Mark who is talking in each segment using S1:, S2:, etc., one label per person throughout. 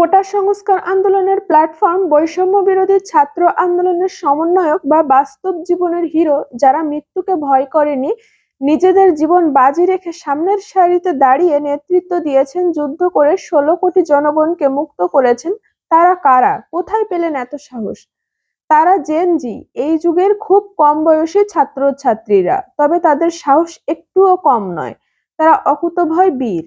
S1: কোটা সংস্কার আন্দোলনের প্ল্যাটফর্ম বৈষম্য বিরোধী ছাত্র আন্দোলনের সমন্বয়ক বা বাস্তব জীবনের হিরো যারা মৃত্যুকে ভয় করেনি, নিজেদের জীবন বাজি রেখে সামনের সারিতে দাঁড়িয়ে নেতৃত্ব দিয়েছেন, যুদ্ধ করে ষোলো কোটি জনগণকে মুক্ত করেছেন, তারা কারা? কোথায় পেলেন এত সাহস? তারা জেন জি এই যুগের খুব কম বয়সী ছাত্রছাত্রীরা, তবে তাদের সাহস একটুও কম নয়। তারা অকুতভয় বীর।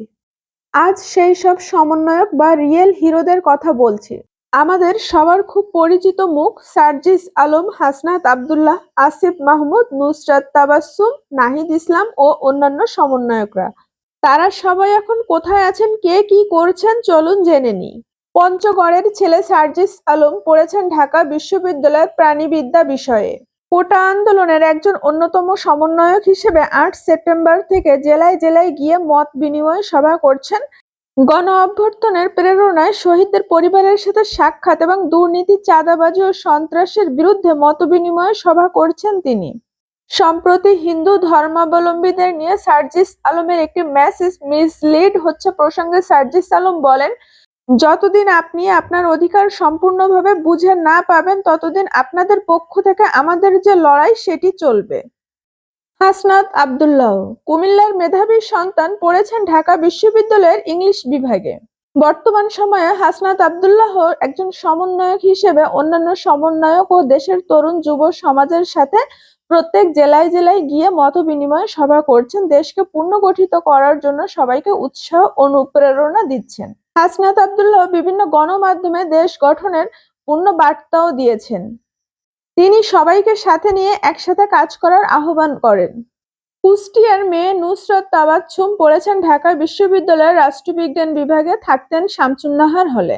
S1: আজ সেই সব সমন্বয়ক বা রিয়েল হিরোদের কথা বলছি। আমাদের সবার খুব পরিচিত মুখ সার্জিস আলম, হাসনাত আবদুল্লাহ, আসিফ মাহমুদ, নুসরাত তাবাসসুম, নাহিদ ইসলাম ও অন্যান্য সমন্বয়করা। তারা সবাই এখন কোথায় আছেন, কে কি করছেন, চলুন জেনে নিই। পঞ্চগড়ের ছেলে সার্জিস আলম পড়েছেন ঢাকা বিশ্ববিদ্যালয়ের প্রাণীবিদ্যা বিষয়ে। কোটা আন্দোলনের একজন অন্যতম সমন্বয়ক হিসেবে আট সেপ্টেম্বর থেকে জেলায় জেলায় গিয়ে মত বিনিময় সভা করছেন। গণ অভ্যর্থনের প্রেরণায় শহীদদের পরিবারের সাথে সাক্ষাৎ এবং দুর্নীতি, চাঁদাবাজি ও সন্ত্রাসের বিরুদ্ধে মতবিনিময় সভা করছেন তিনি। সম্প্রতি হিন্দু ধর্মাবলম্বীদের নিয়ে সার্জিস আলমের একটি মেসেজ মিসলিড হচ্ছে প্রসঙ্গে সার্জিস আলম বলেন যতদিন আপনি আপনার অধিকার সম্পূর্ণভাবে বুঝে না পাবেন, ততদিন আপনাদের পক্ষ থেকে আমাদের যে লড়াই, সেটি চলবে। হাসনাত আব্দুল্লাহ, কুমিল্লার মেধাবী সন্তান পড়েছেন ঢাকা বিশ্ববিদ্যালয়ের ইংলিশ বিভাগে। বর্তমান সময়ে হাসনাত আবদুল্লাহ একজন সমন্বয়ক হিসেবে অন্যান্য সমন্বয়ক ও দেশের তরুণ যুব সমাজের সাথে প্রত্যেক জেলায় জেলায় গিয়ে মত বিনিময় সভা করছেন। দেশকে পুনর্গঠিত করার জন্য সবাইকে উৎসাহ অনুপ্রেরণা দিচ্ছেন। হাসনাত আব্দুল্লাহ বিভিন্ন গণমাধ্যমে দেশ গঠনের পূর্ণ বার্তাও দিয়েছেন। তিনি সবাইকে সাথে নিয়ে একসাথে কাজ করার আহ্বান করেন। কুষ্টিয়ার মেয়ে নুসরত তাবাচ্ছুম পড়েছেন ঢাকা বিশ্ববিদ্যালয়ের রাষ্ট্রবিজ্ঞান বিভাগে, থাকতেন শামসুন্নাহার হলে।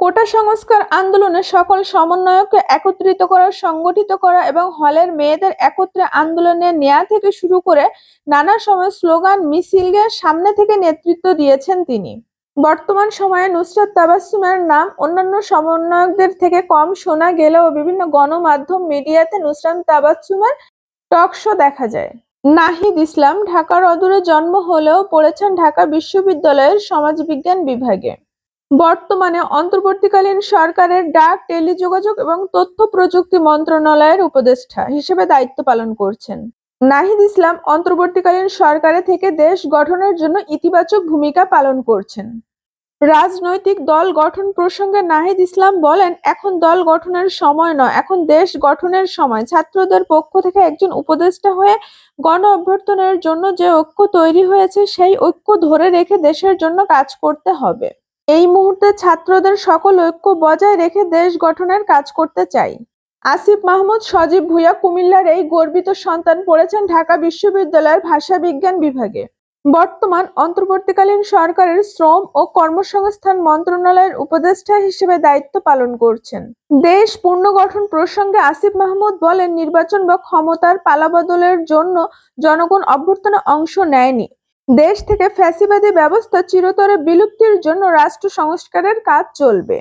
S1: কোটা সংস্কার আন্দোলনে সকল সমন্বয়ককে একত্রিত করা, সংগঠিত করা এবং হলের মেয়েদের একত্রে আন্দোলনে নেয়া থেকে শুরু করে নানা সময় স্লোগান, মিছিলকে সামনে থেকে নেতৃত্ব দিয়েছেন তিনি। বর্তমান সময়ে নুসরাত তাবাসসুমের নাম অন্যান্য সমন্বয়কদের থেকে কম শোনা গেলেও বিভিন্ন গণমাধ্যম মিডিয়াতে নুসরাত তাবাসসুমের টক শো দেখা যায়। নাহিদ ইসলাম ঢাকার অদূরে জন্ম হলেও পড়েছেন ঢাকা বিশ্ববিদ্যালয়ের সমাজবিজ্ঞান বিভাগে। বর্তমানে অন্তর্বর্তীকালীন সরকারের ডাক, টেলিযোগাযোগ এবং তথ্য প্রযুক্তি মন্ত্রণালয়ের উপদেষ্টা হিসেবে দায়িত্ব পালন করছেন। নাহিদ ইসলাম অন্তর্বর্তীকালীন সরকারে থেকে দেশ গঠনের জন্য ইতিবাচক ভূমিকা পালন করছেন। রাজনৈতিক দল গঠন প্রসঙ্গে নাহিদ ইসলাম বলেন, এখন দল গঠনের সময় নয়, এখন দেশ গঠনের সময়। ছাত্রদের পক্ষ থেকে একজন উপদেষ্টা হয়ে গণ অভ্যর্থনের জন্য যে ঐক্য তৈরি হয়েছে, সেই ঐক্য ধরে রেখে দেশের জন্য কাজ করতে হবে। এই মুহূর্তে ছাত্রদের সকল ঐক্য বজায় রেখে দেশ গঠনের কাজ করতে চাই। আসিফ মাহমুদ, সজীব ভুঁইয়া কুমিল্লার এই গর্বিত সন্তান পড়েছেন ঢাকা বিশ্ববিদ্যালয়ের ভাষা বিজ্ঞান বিভাগে। বর্তমান অন্তর্বর্তীকালীন সরকারের শ্রম ও কর্মসংস্থান মন্ত্রণালয়ের উপদেষ্টা হিসেবে দায়িত্ব পালন করছেন। দেশ পুনর্গঠন প্রসঙ্গে আসিফ মাহমুদ বলেন, নির্বাচন বা ক্ষমতার পালাবদলের জন্য জনগণ অভ্যর্থনে অংশ নেয়নি। দেশ থেকে ফ্যাসিবাদী ব্যবস্থা চিরতরে বিলুপ্তির জন্য রাষ্ট্র সংস্কারের কাজ চলবে।